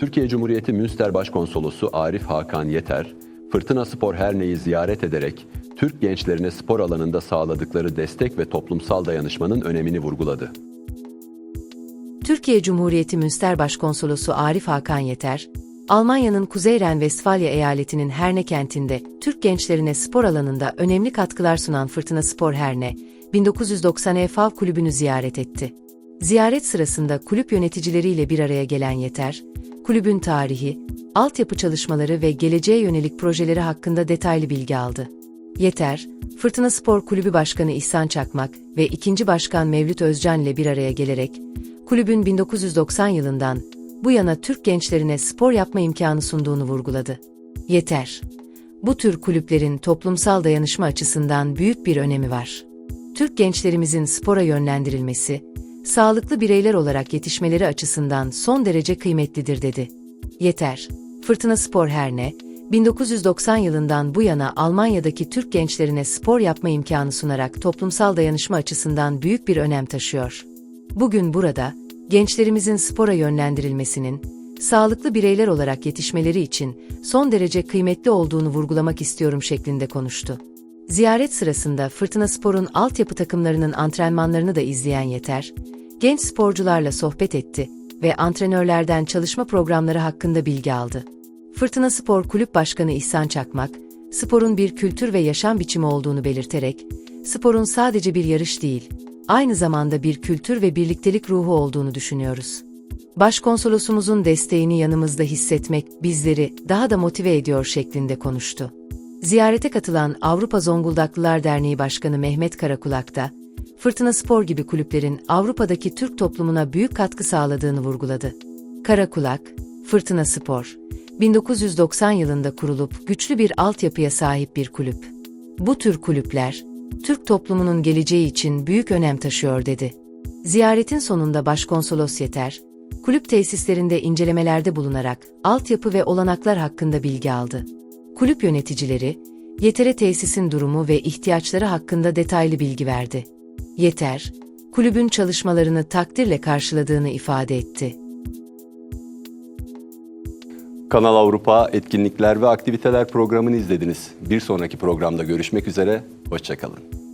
Türkiye Cumhuriyeti Münster Başkonsolosu Arif Hakan Yeter, Fırtına Spor Herne'yi ziyaret ederek Türk gençlerine spor alanında sağladıkları destek ve toplumsal dayanışmanın önemini vurguladı. Türkiye Cumhuriyeti Münster Başkonsolosu Arif Hakan Yeter, Almanya'nın Kuzey Ren-Vestfalya eyaletinin Herne kentinde Türk gençlerine spor alanında önemli katkılar sunan Fırtına Spor Herne, 1990 EFAV kulübünü ziyaret etti. Ziyaret sırasında kulüp yöneticileriyle bir araya gelen Yeter, kulübün tarihi, altyapı çalışmaları ve geleceğe yönelik projeleri hakkında detaylı bilgi aldı. Yeter, Fırtına Spor Kulübü Başkanı İhsan Çakmak ve ikinci Başkan Mevlüt Özcan ile bir araya gelerek, kulübün 1990 yılından bu yana Türk gençlerine spor yapma imkanı sunduğunu vurguladı. Yeter. Bu tür kulüplerin toplumsal dayanışma açısından büyük bir önemi var. Türk gençlerimizin spora yönlendirilmesi, sağlıklı bireyler olarak yetişmeleri açısından son derece kıymetlidir dedi. Yeter. Fırtına Spor Herne, 1990 yılından bu yana Almanya'daki Türk gençlerine spor yapma imkanı sunarak toplumsal dayanışma açısından büyük bir önem taşıyor. Bugün burada, gençlerimizin spora yönlendirilmesinin, sağlıklı bireyler olarak yetişmeleri için son derece kıymetli olduğunu vurgulamak istiyorum şeklinde konuştu. Ziyaret sırasında Fırtına Spor'un altyapı takımlarının antrenmanlarını da izleyen Yeter, genç sporcularla sohbet etti ve antrenörlerden çalışma programları hakkında bilgi aldı. Fırtına Spor Kulüp Başkanı İhsan Çakmak, sporun bir kültür ve yaşam biçimi olduğunu belirterek, sporun sadece bir yarış değil, aynı zamanda bir kültür ve birliktelik ruhu olduğunu düşünüyoruz. Başkonsolosumuzun desteğini yanımızda hissetmek bizleri daha da motive ediyor şeklinde konuştu. Ziyarete katılan Avrupa Zonguldaklılar Derneği Başkanı Mehmet Karakulak da, Fırtına Spor gibi kulüplerin Avrupa'daki Türk toplumuna büyük katkı sağladığını vurguladı. Karakulak, Fırtına Spor, 1990 yılında kurulup güçlü bir altyapıya sahip bir kulüp. Bu tür kulüpler, Türk toplumunun geleceği için büyük önem taşıyor dedi. Ziyaretin sonunda Başkonsolos Yeter, kulüp tesislerinde incelemelerde bulunarak altyapı ve olanaklar hakkında bilgi aldı. Kulüp yöneticileri, Yeter'e tesisin durumu ve ihtiyaçları hakkında detaylı bilgi verdi. Yeter, kulübün çalışmalarını takdirle karşıladığını ifade etti. Kanal Avrupa etkinlikler ve aktiviteler programını izlediniz. Bir sonraki programda görüşmek üzere, hoşçakalın.